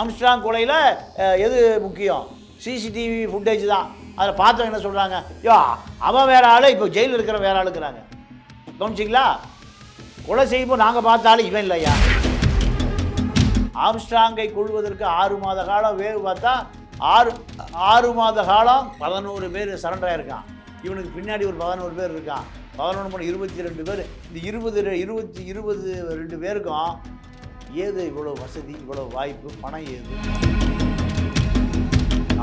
Armstrong கொலையில் எது முக்கியம்? சிசிடிவி ஃபுட்டேஜ் தான். அதில் பார்த்தவங்க என்ன சொல்கிறாங்க யோ அவன் வேற ஆள் இப்போ ஜெயிலில் இருக்கிற வேற ஆளுக்குறாங்க கவனிச்சிங்களா? கொலை செய்யும்போது நாங்கள் பார்த்தாலும் இவன் இல்லையா? ஆம்ஸ்ட்ராங்கை கொள்வதற்கு ஆறு மாத காலம் வேறு பார்த்தா ஆறு ஆறு மாத காலம் பதினோரு பேர் சரண்டர் ஆயிருக்கான். இவனுக்கு பின்னாடி ஒரு பதினோரு பேர் இருக்கான். பதினொன்று மூணு இருபத்தி ரெண்டு பேர். இந்த இருபது இருபத்தி இருபது ரெண்டு பேருக்கும் ஏது இவ்வளோ வசதி இவ்வளோ வாய்ப்பு பணம் ஏது?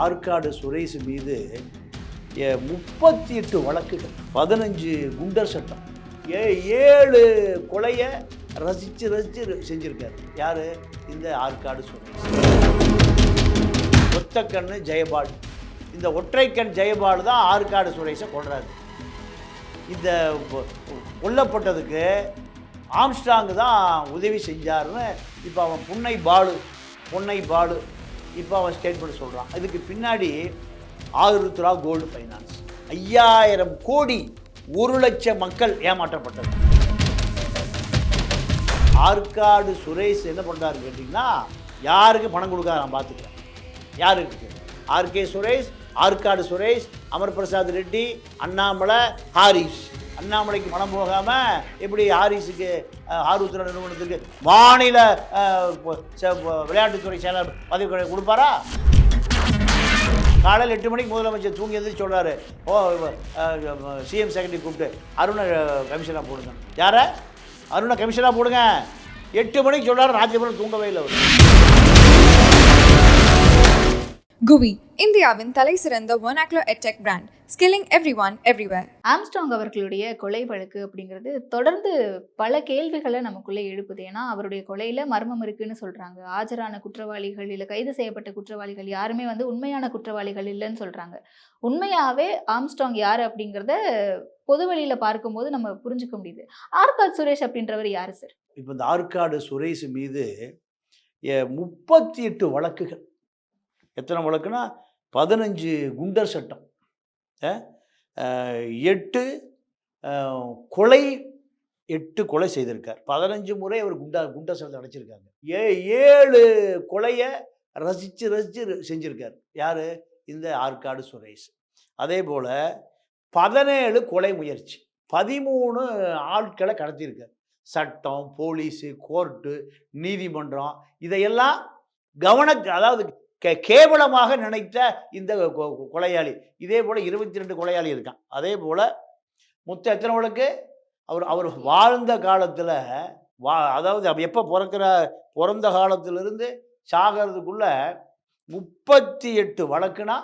ஆற்காடு சுரேஷ் மீது முப்பத்தி எட்டு வழக்குகள் பதினஞ்சு குண்டர் சட்டம். ஏ ஏழு கொலையை ரசித்து ரசித்து செஞ்சுருக்காரு. யார்? இந்த ஆற்காடு சுரேஷ். ஒத்தக்கண்ணு ஜெயபால். இந்த ஒற்றைக்கண் ஜெயபால் தான் ஆற்காடு சுரேஷை கொள்றாரு இந்த கொல்லப்பட்டதுக்கு ஆம்ஸ்டாங்கு தான் உதவி செஞ்சாருன்னு இப்போ அவன் புன்னை பாலு புன்னை பாலு. இப்போ அவன் ஸ்டேட்மெண்ட் சொல்கிறான் இதுக்கு பின்னாடி ஆயிரத்து ரூபா கோல்டு ஃபைனான்ஸ் ஐயாயிரம் கோடி ஒரு லட்சம் மக்கள் ஏமாற்றப்பட்டது. ஆற்காடு சுரேஷ் என்ன பண்ணுறாரு கேட்டிங்கன்னா யாருக்கு பணம் கொடுக்காத நான் பார்த்துக்கிறேன். யாருக்கு ஆர்கே சுரேஷ் ஆற்காடு சுரேஷ் அமர் பிரசாத் ரெட்டி அண்ணாமலை ஹாரிஸ். அண்ணாமலைக்கு பணம் போகாமல் எப்படி ஆரிஸுக்கு அஹ், ஆர்வத்துறை நிறுவனத்துக்கு மாநில விளையாட்டுத்துறை செயலர் பதவி கொடுப்பாரா? காலையில் எட்டு மணிக்கு முதலமைச்சர் தூங்கி எந்திரிச்சு சொல்கிறாரு ஓ சிஎம் செக்ரட்டரி கூப்பிட்டு அருணை கமிஷனாக போடுங்க. யாரை? அருணை கமிஷனாக போடுங்க. எட்டு மணிக்கு சொல்கிறாரு ராஜ்யபுரம் தூங்கவே இல்லை அவர். குவி இந்தியாவின் தலை சிறந்த ஒனாக்லோ edtech brand skilling every one everywhere Armstrong அவர்களுடைய கொலை வழக்கு அப்படிங்கிறது தொடர்ந்து பல கேள்விகளை நமக்குள்ளே எழுப்புது. ஏன்னா அவருடைய கொலையில மர்மம் இருக்குன்னு சொல்றாங்க. ஆஜரான குற்றவாளிகள் இல்ல கைது செய்யப்பட்ட குற்றவாளிகள் யாருமே வந்து உண்மையான குற்றவாளிகள் இல்லைன்னு சொல்றாங்க. உண்மையாவே ஆம்ஸ்ட்ராங் யாரு அப்படிங்கிறத பொது வழியில பார்க்கும்போது நம்ம புரிஞ்சுக்க முடியுது. ஆர்காட் சுரேஷ் அப்படின்றவர் யாரு சார் இப்போ இந்த ஆற்காடு சுரேஷ் மீது முப்பத்தி எட்டு வழக்குகள் எத்தனை வழக்குனா பதினஞ்சு குண்டர் சட்டம். எட்டு கொலை எட்டு கொலை செய்திருக்கார். பதினஞ்சு முறை அவர் குண்டா குண்டர் சட்டத்தை அடைச்சிருக்காங்க. ஏ ஏழு கொலையை ரசித்து ரசித்து செஞ்சுருக்கார். யார்? இந்த ஆற்காடு சுரேஷ். அதே போல் பதினேழு கொலை முயற்சி. பதிமூணு ஆட்களை கடத்தியிருக்கார். சட்டம் போலீஸு கோர்ட்டு நீதிமன்றம் இதையெல்லாம் கவன அதாவது கே கேவலமாக நினைத்த இந்த கொ- கொலையாளி. இதே போல் இருபத்தி ரெண்டு கொலையாளி இருக்கான். அதே போல் மொத்தம் எத்தனை வழக்கு அவர் அவர் வாழ்ந்த காலத்தில் வா அதாவது எப்போ பிறக்கிற பிறந்த காலத்திலிருந்து சாகிறதுக்குள்ள முப்பத்தி எட்டு வழக்குனா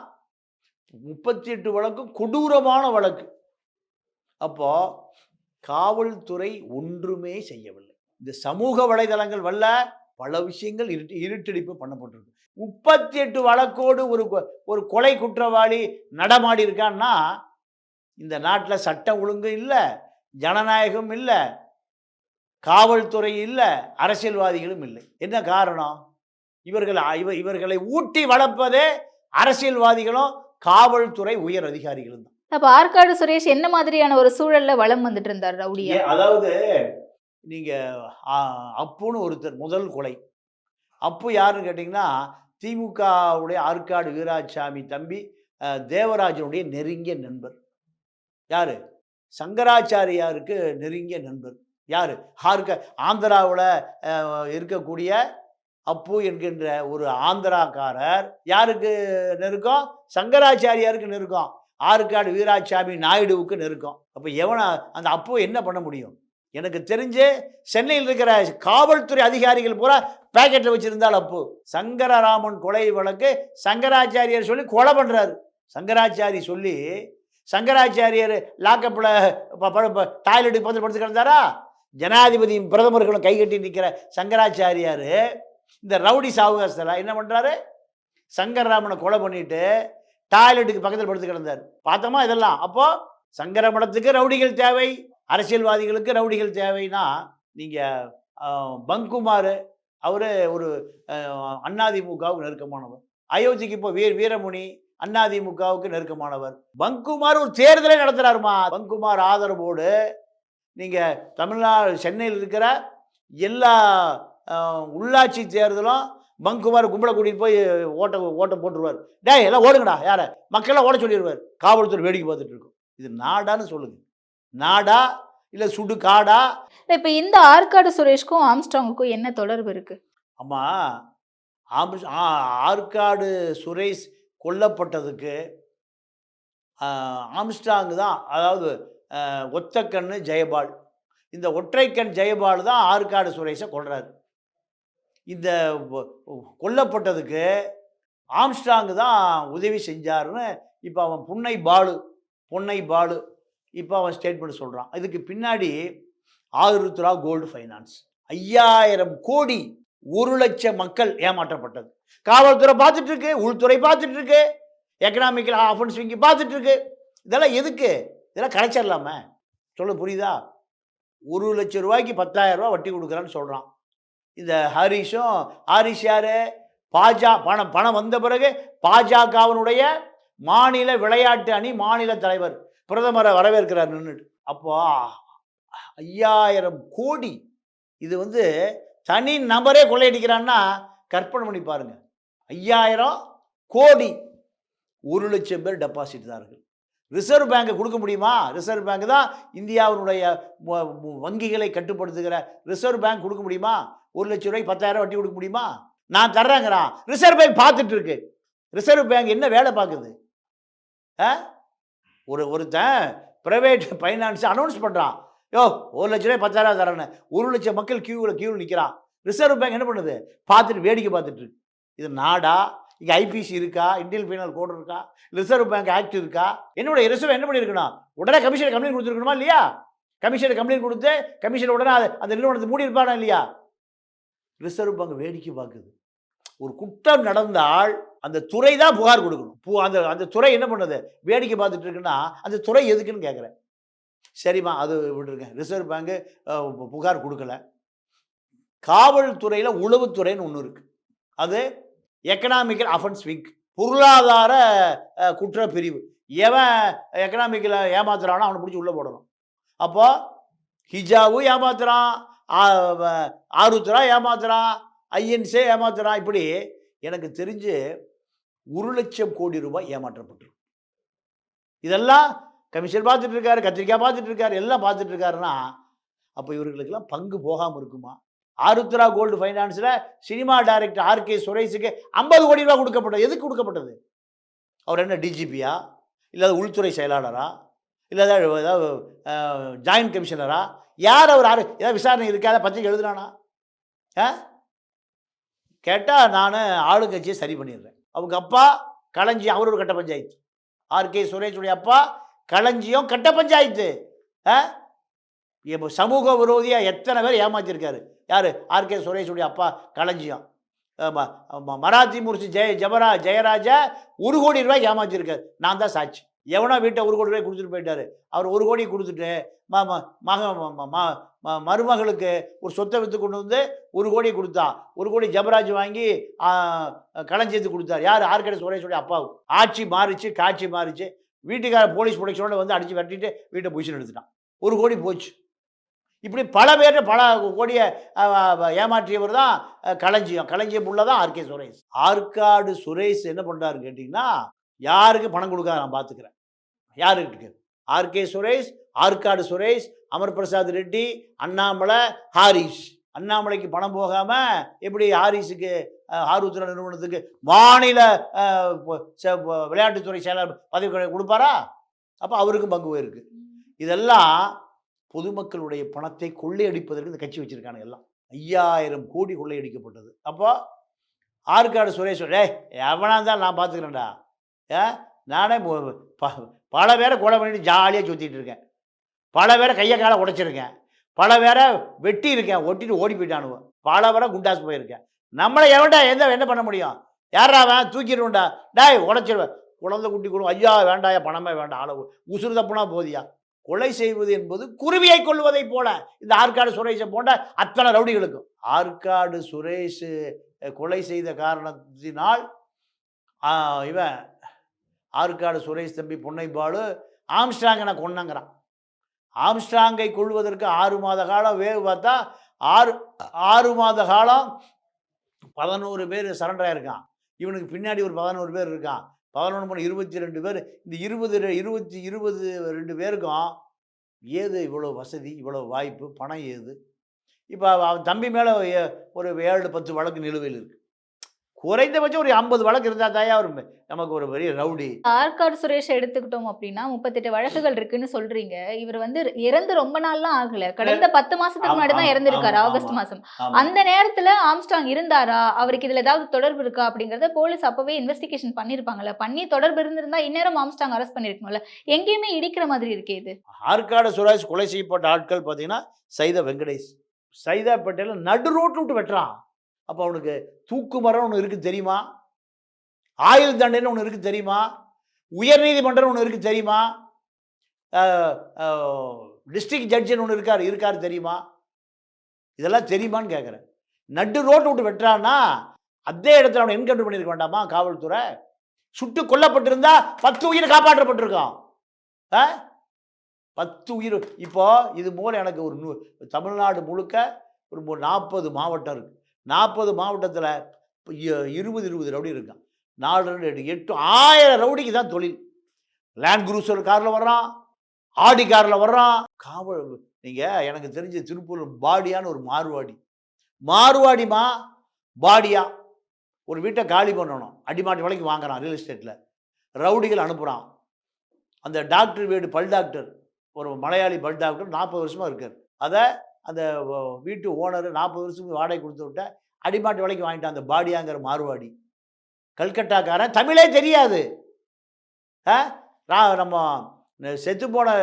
முப்பத்தி எட்டு வழக்கு கொடூரமான வழக்கு. அப்போ காவல்துறை ஒன்றுமே செய்யவில்லை. இந்த சமூக வலைதளங்கள் வல்ல பல விஷயங்கள் இருட்டு இருட்டடிப்பு பண்ணப்பட்டிருக்கு. முப்பத்தி எட்டு வழக்கோடு ஒரு ஒரு கொலை குற்றவாளி நடமாடி இருக்கான்னா இந்த நாட்டில் சட்டம் ஒழுங்கு இல்லை ஜனநாயகம் இல்லை காவல்துறை இல்லை அரசியல்வாதிகளும் இல்லை. என்ன காரணம்? இவர்கள் இவ இவர்களை ஊட்டி வளர்ப்பதே அரசியல்வாதிகளும் காவல்துறை உயர் அதிகாரிகளும் தான். அப்ப ஆற்காடு சுரேஷ் என்ன மாதிரியான ஒரு சூழல்ல வலம் வந்துட்டு இருந்தார் ரவுடியா? அதாவது நீங்க அப்புன்னு ஒருத்தர் முதல் கொலை. அப்பு யாருன்னு கேட்டிங்கன்னா திமுகவுடைய ஆற்காடு வீராசாமி தம்பி தேவராஜனுடைய நெருங்கிய நண்பர். யாரு? சங்கராச்சாரியாருக்கு நெருங்கிய நண்பர். யாரு? ஆர்க ஆந்திராவில் இருக்கக்கூடிய அப்பு என்கின்ற ஒரு ஆந்திராக்காரர். யாருக்கு நெருக்கம்? சங்கராச்சாரியாருக்கு நெருக்கம். ஆற்காடு வீராசாமி நாயுடுவுக்கு நெருக்கம். அப்போ எவனை அந்த அப்பு என்ன பண்ண முடியும்? எனக்கு தெரிஞ்சு சென்னையில் இருக்கிற காவல்துறை அதிகாரிகள் பூரா பேக்கெட்டில் வச்சிருந்தால் அப்பு. சங்கரராமன் கொலை வழக்கு சங்கராச்சாரியார் சொல்லி கொலை பண்ணுறாரு சங்கராச்சாரி சொல்லி சங்கராச்சாரியார் லாக்கப்பில் டாய்லெட்டுக்கு பக்கத்தில் படுத்து கிடந்தாரா? ஜனாதிபதியும் பிரதமர்களும் கைகட்டி நிற்கிற சங்கராச்சாரியார் இந்த ரவுடி சாவுகாசத்தில் என்ன பண்ணுறாரு சங்கரராமனை கொலை பண்ணிட்டு டாய்லெட்டுக்கு பக்கத்தில் படுத்து கிடந்தார். பார்த்தோமா இதெல்லாம்? அப்போ சங்கரமடத்துக்கு ரவுடிகள் தேவை. அரசியல்வாதிகளுக்கு ரவுடிகள் தேவைன்னா நீங்கள் பங்குமார் அவர் ஒரு அண்ணாதிமுகவுக்கு நெருக்கமானவர். அயோத்திக்கு இப்போ வீர் வீரமுனி அதிமுகவுக்கு நெருக்கமானவர். பங்குமார் ஒரு தேர்தலை நடத்துகிறாருமா பங்குமார் ஆதரவோடு நீங்கள் தமிழ்நாடு சென்னையில் இருக்கிற எல்லா உள்ளாட்சி தேர்தலும் பங்குமார் கும்பலை கூட்டிகிட்டு போய் ஓட்ட ஓட்டம் போட்டுருவார். டேய் எல்லாம் ஓடுங்கடா யாரை? மக்கள்லாம் ஓட சொல்லிடுவார் காவல்துறை வேடிக்கை பார்த்துட்டு இருக்கும். இது நாடான்னு சொல்லுங்கள் நாடா இல்லை சுடு காடா இப்ப இந்த ஆற்காடு சுரேஷ்க்கும் ஆம்ஸ்ட்ராங்குக்கும் என்ன தொடர்பு இருக்கு? அம்மா ஆம்ஸ் ஆ- ஆற்காடு சுரேஷ் கொல்லப்பட்டதுக்கு ஆம்ஸ்டாங் தான் அதாவது ஆஹ், ஒத்தக்கண்ணு ஜெயபால். இந்த ஒற்றைக்கண் ஜெயபால் தான் ஆற்காடு சுரேஷை கொல்றாரு. இந்த கொல்லப்பட்டதுக்கு ஆம்ஸ்டாங் தான் உதவி செஞ்சாருன்னு இப்போ அவன் புன்னை பாலு பொன்னை பாலு. இப்போ அவன் ஸ்டேட்மெண்ட் சொல்கிறான் இதுக்கு பின்னாடி ஆருத்ரா கோல்டு ஃபைனான்ஸ் ஐயாயிரம் கோடி ஒரு லட்சம் மக்கள் ஏமாற்றப்பட்டது. காவல்துறை பார்த்துட்டு இருக்கு உள்துறை பார்த்துட்டு இருக்கு எக்கனாமிக்கல் அஃபன்ஸ் விங்கி பார்த்துட்டு இருக்கு இதெல்லாம் எதுக்கு? இதெல்லாம் கிடைச்சிடலாமே சொல்ல புரியுதா? ஒரு லட்சம் ரூபாய்க்கு பத்தாயிரம் ரூபா வட்டி கொடுக்குறான்னு சொல்கிறான் இந்த ஹரிஷும் ஹரிஷ் யாரு? பாஜா பணம் பணம் வந்த பிறகு பாஜகவினுடைய மாநில விளையாட்டு அணி மாநில தலைவர். பிரதமரை வரவேற்கிறார் நின்றுட்டு அப்போ ஐயாயிரம் கோடி. இது வந்து தனி நபரே கொள்ளையடிக்கிறான்னா கற்பனை பண்ணி பாருங்க. ஐயாயிரம் கோடி. ஒரு லட்சம் பேர் டெபாசிட் தார்கள். ரிசர்வ் பேங்க் கொடுக்க முடியுமா? ரிசர்வ் பேங்க் தான் இந்தியாவினுடைய வங்கிகளை கட்டுப்படுத்துகிற ரிசர்வ் பேங்க் கொடுக்க முடியுமா? ஒரு லட்சம் ரூபாய்க்கு பத்தாயிரம் வட்டி கொடுக்க முடியுமா? நான் தர்றேங்கிறான். ரிசர்வ் பேங்க் பார்த்துட்டு இருக்கு. ரிசர்வ் பேங்க் என்ன வேலை பார்க்குது? ஆ? ஒரு ஒருத்தன் ப்ரைவேட் ஃபைனான்ஸ் அனௌன்ஸ் பண்ணுறான் யோ ஒரு லட்ச ரூபாய் பத்தாயிரம் தரேன்னு ஒரு லட்சம் மக்கள் கியூவில் கியூவில் நிற்கிறான் ரிசர்வ் பேங்க் என்ன பண்ணுது? பார்த்துட்டு வேடிக்கை பார்த்துட்டு இருக்கு. இது நாடா? இங்கே ஐபிசி இருக்கா? இந்தியன் பீனல் கோட் இருக்கா? ரிசர்வ் பேங்க் ஆக்ட் இருக்கா? என்னுடைய ரிசர்வ் என்ன பண்ணியிருக்கணும்? உடனே கமிஷன் கம்ப்ளைண்ட் கொடுத்துருக்கணுமா இல்லையா? கமிஷன் கம்ப்ளைண்ட் கொடுத்து கமிஷன் உடனே அந்த நிறுவனத்தை மூடி இருப்பானா இல்லையா? ரிசர்வ் பேங்க் வேடிக்கை பார்க்குது. ஒரு குற்றம் நடந்தால் அந்த துறை தான் புகார் கொடுக்கணும். பு- அந்த அந்த துறை என்ன பண்ணுது? வேடிக்கை பார்த்துட்டு இருக்குன்னா அந்த துறை எதுக்குன்னு கேட்குறேன். சரிம்மா அது விட்டுருங்க. ரிசர்வ் பேங்க்கு புகார் கொடுக்கல. காவல்துறையில் உளவுத்துறைன்னு ஒன்று இருக்குது அது எக்கனாமிக்கல் அஃபன்ஸ் விங் பொருளாதார அஹ், குற்ற பிரிவு எவன் எக்கனாமிக்கில் ஏமாத்துறானோ அவனை பிடிச்சி உள்ளே போடணும். அப்போது ஹிஜாவும் ஏமாத்துறான் ஆருத்ரா ஏமாத்துறான் ஐஎன்ஸே ஏமாத்துறான் இப்படி எனக்கு தெரிஞ்சு ஒரு லட்சம் கோடி ரூபாய் ஏமாற்றப்பட்டிருக்கு இதெல்லாம் கமிஷன் பார்த்துட்டு இருக்காரு கத்திரிக்காய் பார்த்துட்டு இருக்காரு எல்லாம் பார்த்துட்டு இருக்காருன்னா அப்போ இவர்களுக்கெல்லாம் பங்கு போகாமல் இருக்குமா? ஆருத்ரா கோல்டு ஃபைனான்ஸில் சினிமா டைரக்டர் ஆர்கே சுரேஷுக்கு ஐம்பது கோடி ரூபா கொடுக்கப்பட்டது. எதுக்கு கொடுக்கப்பட்டது? அவர் என்ன டிஜிபியா இல்லை உள்துறை செயலாளரா? இல்லை ஏதாவது ஜாயின்ட் கமிஷனரா? யார் அவர் ஆறு ஏதாவது விசாரணை இருக்காத பத்திரிக்கை எழுதுனானா? ஆ? கேட்டால் நான் ஆளுங்கட்சியை சரி பண்ணிடுறேன். அவங்க அப்பா களஞ்சி அவர் ஒரு கட்ட பஞ்சாயத்து. ஆர்கே சுரேஷுடைய அப்பா களஞ்சியம் கட்ட பஞ்சாயத்து. ஆ? இப்போ சமூக விரோதியாக எத்தனை பேர் ஏமாற்றிருக்காரு யார்? ஆர்கே சுரேஷுடைய அப்பா களஞ்சியம். மராத்தி முர்சி ஜெய ஜபரா ஜெயராஜா ஒரு கோடி ரூபாய் ஏமாற்றிருக்காரு நான் தான் சாட்சி. எவனோ வீட்டை ஒரு கோடி ரூபாய் கொடுத்துட்டு போயிட்டாரு. அவர் ஒரு கோடி கொடுத்துட்டு மா ம- மக ம- ம- மருமகளுக்கு ஒரு சொத்தை விற்று கொண்டு வந்து ஒரு கோடி கொடுத்தா ஒரு கோடி ஜபராஜ் வாங்கி களஞ்சேர்த்து கொடுத்தார். யார்? ஆர்கடை சுரேஷோடைய அப்பாவுக்கு ஆட்சி மாறிச்சு காட்சி மாறிச்சு. வீட்டுக்கார போலீஸ் ப்ரொடெக்ஷனோட வந்து அடித்து வெட்டிட்டு வீட்டை பொசிஷன் எடுத்துட்டான். ஒரு கோடி போச்சு. இப்படி பல பேர் பல கோடியை ஏமாற்றியவர் தான் களஞ்சியம். களஞ்சியம் உள்ள தான் ஆர்கே சுரேஷ். ஆற்காடு சுரேஷ் என்ன பண்ணுறாரு கேட்டிங்கன்னா யாருக்கு பணம் கொடுக்காத நான் பார்த்துக்கிறேன் யாருக்கு ஆர்கே சுரேஷ் ஆற்காடு சுரேஷ் அமர் பிரசாத் ரெட்டி அண்ணாமலை ஹாரிஸ் அண்ணாமலைக்கு பணம் போகாமல் எப்படி ஹாரிஸுக்கு ஆர்வத்துறை நிறுவனத்துக்கு மாநில விளையாட்டுத்துறை செயலாளர் பதவி கொடுப்பாரா? அப்போ அவருக்கும் பங்கு போயிருக்கு. இதெல்லாம் பொதுமக்களுடைய பணத்தை கொள்ளையடிப்பதற்கு இந்த கட்சி வச்சிருக்காங்க எல்லாம். ஐயாயிரம் கோடி கொள்ளையடிக்கப்பட்டது. அப்போ ஆற்காடு சுரேஷ் டே எவனா இருந்தாலும் நான் பார்த்துக்கிறேன்டா ஏ நானே ப- பல பேரை கொலை பண்ணிட்டு ஜாலியாக சுற்றிட்டு இருக்கேன். பல பேரை கையை காலை உடைச்சிருக்கேன். பல பேரை வெட்டி இருக்கேன். ஒட்டிட்டு ஓடி போயிட்டானுவன் பல பேரை குண்டாசு போயிருக்கேன். நம்மளை எவன்டா எந்த என்ன பண்ண முடியும்? யாரா அவன்? தூக்கிடுவோம்டா டாய் உடைச்சிருவேன். குழந்தை குட்டி கொடு. ஐயா வேண்டாயா பணமே வேண்டாம். அளவு உசுறு தப்புனா போதியா? கொலை செய்வது என்பது குருவியை கொள்வதை போல. இந்த ஆற்காடு சுரேஷை போன்ற அத்தனை ரவுடிகளுக்கும். ஆற்காடு சுரேஷ் கொலை செய்த காரணத்தினால் இவன் ஆற்காடு சுரேஷ் தம்பி பொன்னைப்பாலு ஆம்ஸ்ட்ராங்கை நான் கொன்னங்கிறான். ஆம்ஸ்ட்ராங்கை கொள்வதற்கு ஆறு மாத காலம் வேக பார்த்தா ஆறு ஆறு மாத காலம் பதினோரு பேர் சரண்டர் ஆயிருக்கான். இவனுக்கு பின்னாடி ஒரு பதினோரு பேர் இருக்கான். பதினொன்று மணி இருபத்தி ரெண்டு பேர் இந்த இருபது இருபத்தி இருபது ரெண்டு பேருக்கும் ஏது இவ்வளோ வசதி இவ்வளோ வாய்ப்பு பணம் ஏது? இப்போ அவன் தம்பி மேலே ஒரு ஏழு பத்து வழக்கு நிலுவையில் இருக்குது குறைந்தபட்சம் ஒரு ஐம்பது வழக்கு இருந்தால் தாயா ஒரு நமக்கு ஒரு பெரிய ரவுடி. ஆற்காடு சுரேஷ் எடுத்துக்கிட்டோம் அப்படின்னா முப்பத்தெட்டு வழக்குகள் இருக்குன்னு சொல்றீங்க. இவர் வந்து இறந்து ரொம்ப நாள்லாம் ஆகல. கடந்த பத்து மாசத்துக்கு ஆமா, முன்னாடி தான் ஆமா, இறந்திருக்காரு ஆகஸ்ட். மாசம். அந்த நேரத்துல ஆம்ஸ்டாங் இருந்தாரா? அவருக்கு இதுல ஏதாவது தொடர்பு இருக்கா அப்படிங்கறத போலீஸ் அப்பவே இன்வெஸ்டிகேஷன் பண்ணிருப்பாங்கல்ல. பண்ணி தொடர்பு இருந்திருந்தா இந்நேரம் ஆம்ஸ்டாங் அரெஸ்ட் பண்ணிருக்கணும்ல. எங்கேயுமே இடிக்கிற மாதிரி இருக்கே இது. ஆற்காடு சுரேஷ் கொலை செய்யப்பட்ட ஆட்கள் பார்த்தீங்கன்னா சைதா வெங்கடேஷ். சைதா பட்டேல நடு ரோட்டு விட்டு வெட்டுறான். அப்போ அவனுக்கு தூக்கு மரம் ஒன்று இருக்குது தெரியுமா? ஆயுள் தண்டனை ஒன்று இருக்குது தெரியுமா? உயர்நீதிமன்றம் ஒன்று இருக்குது தெரியுமா? டிஸ்ட்ரிக்ட் ஜட்ஜின்னு ஒன்று இருக்கார் இருக்கார் தெரியுமா? இதெல்லாம் தெரியுமான்னு கேட்குறேன் நட்டு ரோட்டு விட்டு வெட்டுறான்னா அதே இடத்துல அவனை என்கவுண்டர் பண்ணியிருக்க வேண்டாமா காவல்துறை? சுட்டு கொல்லப்பட்டிருந்தா பத்து உயிர் காப்பாற்றப்பட்டிருக்கான். ஆ பத்து உயிர். இப்போ இது மூலம் எனக்கு ஒரு நூ தமிழ்நாடு முழுக்க ஒரு நாற்பது மாவட்டம் இருக்குது நாற்பது மாவட்டத்தில் இருபது இருபது ரவுடி இருக்கான். நாலு ரெண்டு எட்டு எட்டு ஆயிரம் ரவுடிக்கு தான் தொழில். லேண்ட் குரூசர் காரில் வர்றான் ஆடி காரில் வர்றான். காவல் நீங்கள் எனக்கு தெரிஞ்ச திருப்பூர் பாடியான்னு ஒரு மார்வாடி. மார்வாடிமா பாடியா. ஒரு வீட்டை காலி பண்ணணும். அடிமாட்டு விலைக்கு வாங்குறான் ரியல் எஸ்டேட்டில் ரவுடிகள் அனுப்புகிறான் அந்த டாக்டர் வீடு பல் டாக்டர். ஒரு மலையாளி பல் டாக்டர் நாற்பது வருஷமாக இருக்கார். அதை அந்த வீட்டு ஓனர் நாற்பது வருஷத்துக்கு வாடகை கொடுத்து விட்ட அடிமாட்டு விலைக்கு வாங்கிட்டான் அந்த பாடியாங்கிற மார்வாடி. கல்கட்டாக்காரன் தமிழே தெரியாது. ஆ? நம்ம செத்து போன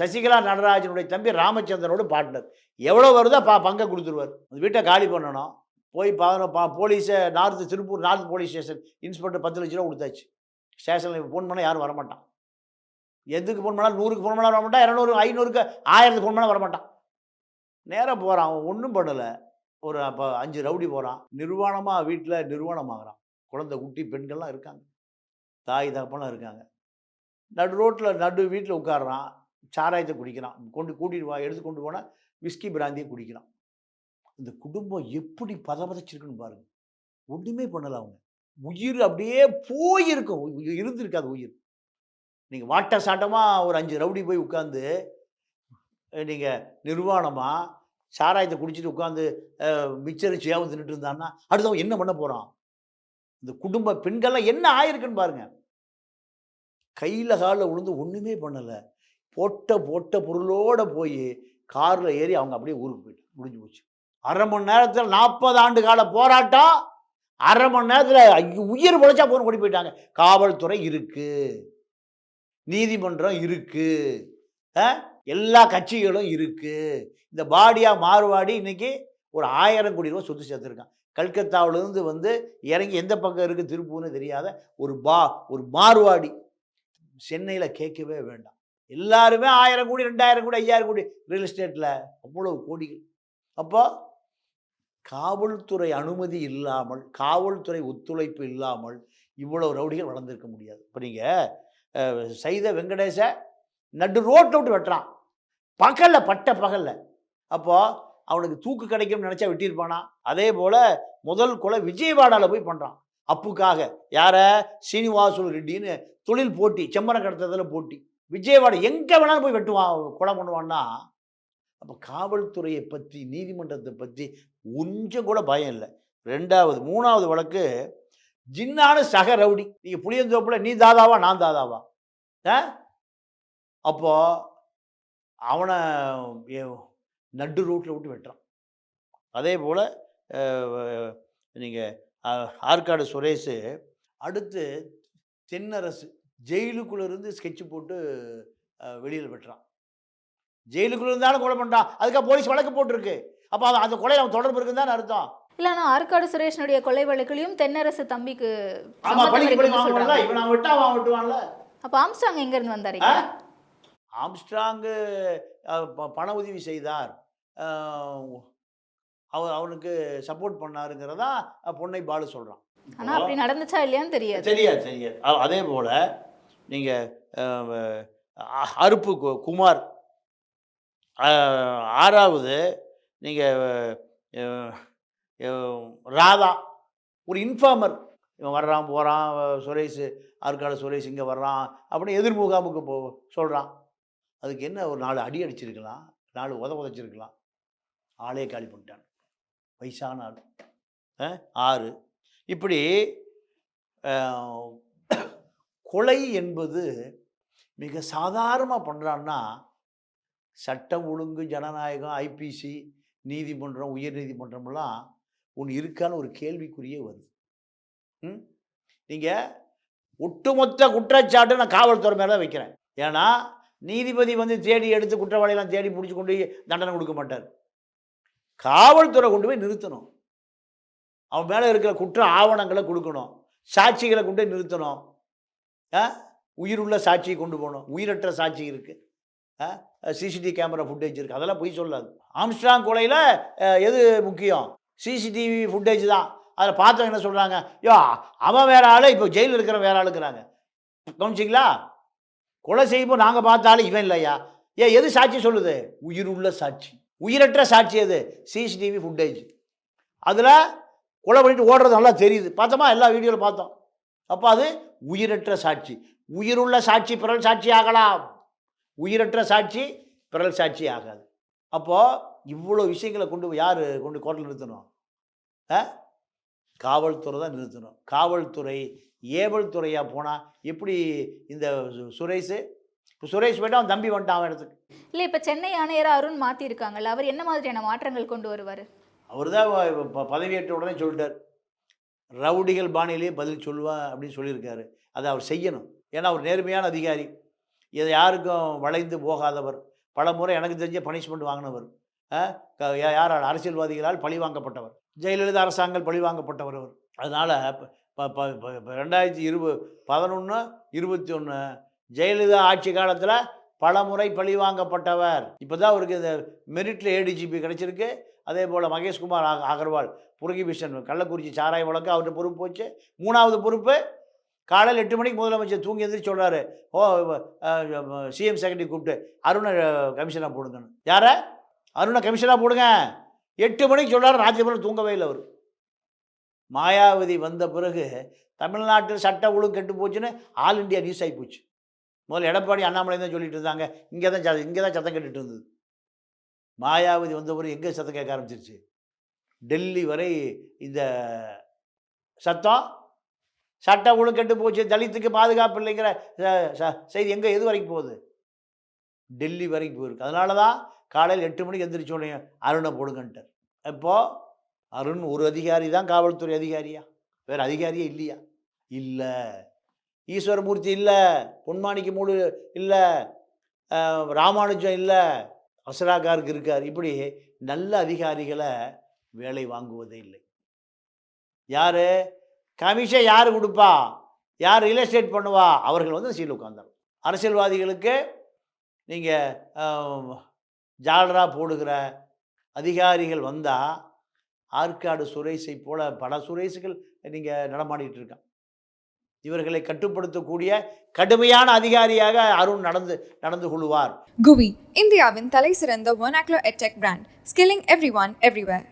சசிகலா நடராஜனுடைய தம்பி ராமச்சந்திரனோட பார்ட்னர் எவ்வளோ வருதோ பா பங்கை கொடுத்துருவார். அந்த வீட்டை காலி பண்ணணும். போய் பதினோ பா போலீஸை north Tiruppur north police station inspector பத்து லட்ச ரூபா கொடுத்தாச்சு. ஸ்டேஷனில் ஃபோன் பண்ணால் யாரும் வரமாட்டான். எதுக்கு ஃபோன் பண்ணாலும் நூறுக்கு ஃபோன் பண்ணால் வரமாட்டான். இரநூறு ஐநூறுக்கு ஆயிரத்துக்கு ஃபோன் பண்ணால் வரமாட்டான். நேராக போகிறான் அவன் ஒன்றும் பண்ணலை ஒரு அப்போ அஞ்சு ரவுடி போகிறான் நிர்வாணமாக வீட்டில் நிர்வாணமாகறான். குழந்தை குட்டி பெண்கள்லாம் இருக்காங்க. தாய் தகப்பெல்லாம் இருக்காங்க. நடு ரோட்டில் நடு வீட்டில் உட்காடுறான் சாராயத்தை குடிக்கிறான். கொண்டு கூட்டிட்டு வா எடுத்து கொண்டு போனால் விஸ்கி பிராந்தியை குடிக்கிறான். இந்த குடும்பம் எப்படி பதபதச்சிருக்குன்னு பாருங்க. ஒன்றுமே பண்ணலை அவங்க. உயிர் அப்படியே போயிருக்கும். இருந்திருக்காது உயிர். நீங்கள் வாட்ட சாட்டமாக ஒரு அஞ்சு ரவுடி போய் உட்காந்து நீங்கள் நிர்வாணமாக சாராயத்தை குடிச்சிட்டு உட்காந்து மிச்சர் சேவை தின்னுட்டு இருந்தான்னா அடுத்தவன் என்ன பண்ண போகிறான் இந்த குடும்ப பெண்கள்லாம் என்ன ஆயிருக்குன்னு பாருங்க. கையில் காலில் விழுந்து ஒன்றுமே பண்ணலை. போட்ட போட்ட பொருளோடு போய் காரில் ஏறி அவங்க அப்படியே ஊருக்கு போயிட்டு முடிஞ்சு போச்சு. அரை மணி நேரத்தில் நாற்பது ஆண்டு கால போராட்டம். அரை மணி நேரத்தில் உயிர் பொழைச்சா போன ஓடி போயிட்டாங்க. காவல்துறை இருக்குது நீதிமன்றம் இருக்குது ஆ? எல்லா கட்சிகளும் இருக்குது இந்த பாடியா மாறுவாடி இன்றைக்கி ஒரு ஆயிரம் கோடி ரூபா சொத்து சேர்த்துருக்கான். கல்கத்தாவிலேருந்து வந்து இறங்கி எந்த பக்கம் இருக்குது திருப்பூர்னு தெரியாத ஒரு பா ஒரு மார்வாடி சென்னையில் கேட்கவே வேண்டாம். எல்லாருமே ஆயிரம் கோடி ரெண்டாயிரம் கோடி ஐயாயிரம் கோடி ரியல் எஸ்டேட்டில் அவ்வளவு கோடிகள். அப்போ காவல்துறை அனுமதி இல்லாமல் காவல்துறை ஒத்துழைப்பு இல்லாமல் இவ்வளோ ரவுடிகள் வளர்ந்துருக்க முடியாது. இப்போ நீங்கள் சைத வெங்கடேச நடு ரோட்டில் விட்டு வெட்டுறான். பகல்ல பட்ட பகல்ல. அப்போ அவனுக்கு தூக்கு கிடைக்கும்னு நினச்சா வெட்டியிருப்பானா? அதே போல் முதல் கொலை விஜயவாடாவில் போய் பண்ணுறான் அப்புக்காக. யாரை? சீனிவாசுல் ரெட்டின்னு தொழில் போட்டி செம்மரம் கடத்ததில் போட்டி. விஜயவாடா எங்கே வேணாலும் போய் வெட்டுவான் கொலை பண்ணுவான்னா? அப்போ காவல்துறையை பற்றி நீதிமன்றத்தை பற்றி கொஞ்சம் கூட பயம் இல்லை. ரெண்டாவது மூணாவது வழக்கு ஜின்னான சக ரவுடி. நீங்கள் புளியந்தோப்பில் நீ தாதாவா நான் தாதாவா? ஆ? அப்போ அவனை எ- நடு ரோட்டில் விட்டு வெட்டுறான். அதே போல் நீங்கள் ஆற்காடு சுரேஷ் அடுத்து தென்னரசு ஜெயிலுக்குள்ள இருந்து ஸ்கெட்ச் போட்டு வெளியில் வெட்டுறான். ஜெயிலுக்குள்ள இருந்தாலும் கொலை பண்ணுறான் அதுக்காக போலீஸ் வழக்கு போட்டிருக்கு. அப்போ அவன் அந்த கொலையில் அவன் தொடர்பு இருக்குன்னு தானே அர்த்தம். இல்ல ஆனா ஆற்காடு சுரேஷனுடைய கொலை வழக்குலயும் தென்னரசு தம்பிக்கு ஆமா சம்மந்தம் பழி பழி சொல்றாங்க. இவன் அவன் விட்டா அவன் விட்டுவான்ல அப்ப ஆம்ஸ்டாங் எங்க இருந்து வந்தாரு ஆ? ஆம்ஸ்ட்ராங்கு பண உதவி செய்தார். அவர் அவனுக்கு சப்போர்ட் பண்ணாருங்கிறதா பொன்னை பாலு சொல்கிறான் ஆனா அப்படி நடந்துச்சா இல்லையான்னு தெரியாது. தெரியாது தெரியாது. அதே போல் நீங்கள் அருப்பு கு- குமார் ஆறாவது நீங்கள் ராதா ஒரு இன்ஃபார்மர். இவன் வர்றான் போகிறான் சுரேஷ் ஆற்காடு சுரேஷ் இங்கே வர்றான் அப்படின்னு எதிர் முகாமுக்கு போ சொல்கிறான் அதுக்கு என்ன ஒரு நாலு அடி அடிச்சிருக்கலாம் நாலு உத உதைச்சிருக்கலாம். ஆளே காலி பண்ணிட்டான். வயசான ஆள். ஆறு. இப்படி கொலை என்பது மிக சாதாரணமாக பண்ணுறான்னா சட்டம் ஒழுங்கு ஜனநாயகம் ஐபிசி நீதிமன்றம் உயர் நீதிமன்றம்லாம் ஒன்று இருக்கான்னு ஒரு கேள்விக்குறியே வருது. ம்? நீங்கள் ஒட்டுமொத்த குற்றச்சாட்டு நான் காவல்துறை மேலே தான் வைக்கிறேன். ஏன்னா நீதிபதி வந்து தேடி எடுத்து குற்றவாளியெல்லாம் தேடி பிடிச்சி கொண்டு போய் தண்டனை கொடுக்க மாட்டார். காவல்துறை கொண்டு போய் நிறுத்தணும். அவன் மேலே இருக்கிற குற்ற ஆவணங்களை கொடுக்கணும். சாட்சிகளை கொண்டு போய் நிறுத்தணும். ஆ? உயிருள்ள சாட்சியை கொண்டு போகணும். உயிரற்ற சாட்சி இருக்குது சிசிடிவி கேமரா ஃபுட்டேஜ் இருக்குது அதெல்லாம் பொய் சொல்லாது. ஆம்ஸ்ட்ராங் கொலையில் எது முக்கியம்? சிசிடிவி ஃபுட்டேஜ் தான். அதில் பார்த்தவங்க என்ன சொல்கிறாங்க யோ அவன் வேற ஆள் இப்போ ஜெயிலில் இருக்கிற வேற ஆளுக்குறாங்க கவனிச்சிங்களா? கொலை செய்யும்போது நாங்கள் பார்த்தாலும் இவன் இல்லையா? ஏ எது சாட்சி சொல்லுது? உயிர் உள்ள சாட்சி. உயிரற்ற சாட்சி அது சிசிடிவி ஃபுட்டேஜ் அதில் கொலை பண்ணிட்டு ஓடுறது நல்லா தெரியுது. பார்த்தோமா? எல்லா வீடியோவில் பார்த்தோம். அப்போ அது உயிரற்ற சாட்சி. உயிருள்ள சாட்சி பிறல் சாட்சி ஆகலாம். உயிரற்ற சாட்சி பிறல் சாட்சி ஆகாது. அப்போது இவ்வளோ விஷயங்களை கொண்டு போய் யார் கொண்டு கோர்ட்டில் நிறுத்தணும்? ஆ? காவல்துறை தான் நிறுத்தணும். காவல்துறை ஏவல் துறையாக போனால் எப்படி இந்த சுரேஷ்? இப்போ சுரேஷ் போயிட்டு அவன் தம்பி வந்துட்டான் அவன் இடத்துக்கு. இல்லை இப்போ சென்னை ஆணையர் அருண் மாற்றிருக்காங்கல்ல அவர் என்ன மாதிரியான மாற்றங்கள் கொண்டு வருவார்? அவர் தான் பதவியேற்ற உடனே சொல்லிட்டார். ரவுடிகள் பாணியிலேயே பதில் சொல்லுவேன் அப்படின்னு சொல்லியிருக்காரு. அதை அவர் செய்யணும். ஏன்னா அவர் நேர்மையான அதிகாரி. இதை யாருக்கும் வளைந்து போகாதவர். பல முறை எனக்கு தெரிஞ்ச பனிஷ்மெண்ட் வாங்கினவர். யாரால்? அரசியல்வாதிகளால் பழி வாங்கப்பட்டவர். ஜெயலலிதா அரசாங்கம் பழி வாங்கப்பட்டவர் அவர். அதனால் ரெண்டாயிரத்தி இருபது பதினொன்று இருபத்தி ஒன்று ஜெயலலிதா ஆட்சி காலத்தில் பல முறை பழி வாங்கப்பட்டவர். இப்போ தான் அவருக்கு இந்த மெரிட்டில் ஏடிஜிபி கிடச்சிருக்கு. அதே போல் மகேஷ்குமார் அகர்வால் புரகிபிஷன் கள்ளக்குறிச்சி சாராய வழக்கு அவர்கிட்ட பொறுப்பு போச்சு. மூணாவது பொறுப்பு காலையில் எட்டு மணிக்கு முதலமைச்சர் தூங்கி எந்திரிச்சு சொல்கிறாரு ஓ சிஎம் செக்ரட்டரி கூப்பிட்டு அருணை கமிஷனாக போடுங்கன்னு. யாரை? அருணை கமிஷனாக போடுங்க. எட்டு மணிக்கு சொல்கிறாரு ராஜ்யபுரம் தூங்கவே இல்லை அவர். மாயாவதி வந்த பிறகு தமிழ்நாட்டில் சட்ட ஒழுங்கு கெட்டு போச்சுன்னு ஆல் இந்தியா நியூஸ் ஆகி போச்சு. முதல்ல எடப்பாடி அண்ணாமலை தான் சொல்லிட்டு இருந்தாங்க. இங்கே தான் ச இங்கே தான் சத்தம் கேட்டுட்டு இருந்தது. மாயாவதி வந்த பிறகு எங்கே சத்தம் கேட்க ஆரம்பிச்சிருச்சு? டெல்லி வரை இந்த சத்தம் சட்ட ஒழுங்கு கெட்டு போச்சு. தலித்துக்கு பாதுகாப்பு இல்லைங்கிற ச- செய்தி எங்கே எது வரைக்கும் போகுது? டெல்லி வரைக்கும் போயிருக்கு. அதனால தான் காலையில் எட்டு மணிக்கு எந்திரிச்சோடனே அருணை போடுங்கன்ட்டார். இப்போது அருண் ஒரு அதிகாரி தான் காவல்துறை அதிகாரியா? வேறு அதிகாரியே இல்லையா? இல்லை. ஈஸ்வரமூர்த்தி இல்லை. பொன்மாணிக்கு மூடு இல்லை. ராமானுஜம் இல்லை. அசராகாருக்கு இருக்கார். இப்படி நல்ல அதிகாரிகளை வேலை வாங்குவதே இல்லை. யார்? கமிஷன் யார் கொடுப்பா? யார் ரியல் எஸ்டேட் பண்ணுவா? அவர்கள் வந்து சீல் உட்காந்தாங்க அரசியல்வாதிகளுக்கு நீங்கள் ஜாலராக போடுகிற அதிகாரிகள் வந்தால் ஆற்காடு சுரேஷை போல பல சுரேஷுகள் நீங்கள் நடமாடிட்டு இருக்கான் இவர்களை கட்டுப்படுத்தக்கூடிய கடுமையான அதிகாரியாக அருண் நடந்து நடந்து கொள்வார். குவி இந்தியாவின் தலை சிறந்த ஒனாக்லோ edtech brand skilling every one everywhere